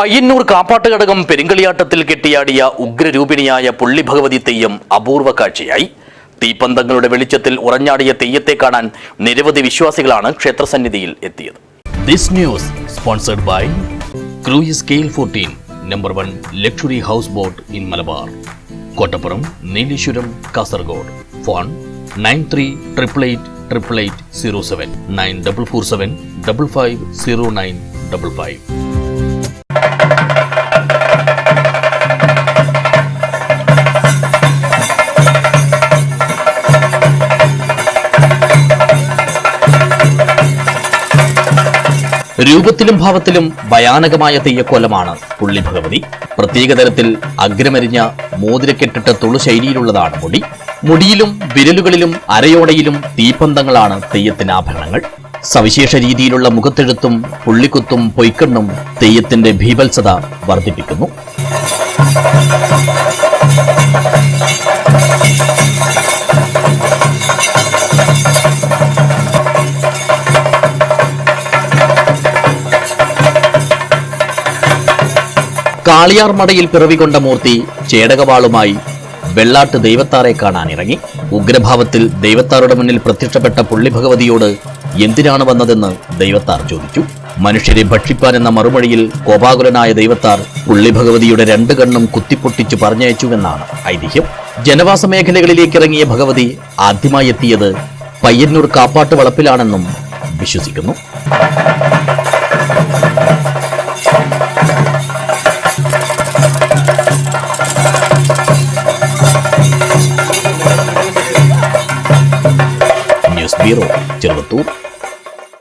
പയ്യന്നൂർ കാപ്പാട്ടുകടകം പെരുങ്കളിയാട്ടത്തിൽ കെട്ടിയാടിയ ഉഗ്രരൂപിണിയായ പുള്ളി ഭഗവതി തെയ്യം അപൂർവ കാഴ്ചയായി. തീപ്പന്തങ്ങളുടെ വെളിച്ചത്തിൽ ഉറഞ്ഞാടിയ തെയ്യത്തെ കാണാൻ നിരവധി വിശ്വാസികളാണ് ക്ഷേത്രസന്നിധിയിൽ എത്തിയത്. This news sponsored by cruise K L fourteen number one luxury house boat in Malabar Kottappuram Nileshwaram Kasaragod phone nine three triple eight triple eight zero seven nine double four seven double five zero nine double five രൂപത്തിലും ഭാവത്തിലും ഭയാനകമായ തെയ്യക്കോലമാണ് പുള്ളി ഭഗവതി. പ്രത്യേക തരത്തിൽ അഗ്രമരിഞ്ഞ മോതിരക്കെട്ടിട്ട തുളു ശൈലിയിലുള്ളതാണ് മുടി. മുടിയിലും വിരലുകളിലും അരയോടയിലും തീപ്പന്തങ്ങളാണ് തെയ്യത്തിന് ആഭരണങ്ങൾ സവിശേഷ രീതിയിലുള്ള മുഖത്തെഴുത്തും പുള്ളിക്കുത്തും പൊയ്ക്കണ്ണും തെയ്യത്തിന്റെ ഭീവത്സത വർദ്ധിപ്പിക്കുന്നു. കാളിയാർ മടയിൽ പിറവികൊണ്ട മൂർത്തി ചേടകവാളുമായി വെള്ളാട്ട് ദൈവത്താറെ കാണാൻ ഇറങ്ങി. ഉഗ്രഭാവത്തിൽ ദൈവത്താറുടെ മുന്നിൽ പ്രത്യക്ഷപ്പെട്ട പുള്ളി ഭഗവതിയോട് എന്തിനാണ് വന്നതെന്ന് ദൈവത്താർ ചോദിച്ചു. മനുഷ്യരെ ഭക്ഷിപ്പാൻ എന്ന മറുപടിയിൽ കോപാകുലനായ ദൈവത്താർ പുള്ളി ഭഗവതിയുടെ രണ്ട് കണ്ണും കുത്തിപ്പൊട്ടിച്ചു പറഞ്ഞയച്ചുവെന്നാണ് ഐതിഹ്യം. ജനവാസ മേഖലകളിലേക്ക് ഇറങ്ങിയ ഭഗവതി ആദ്യമായി എത്തിയത് പയ്യന്നൂർ കാപ്പാട്ട് വളപ്പിലാണെന്നും വിശ്വസിക്കുന്നു. ബ്യൂറോ ചെറുവത്തൂർ.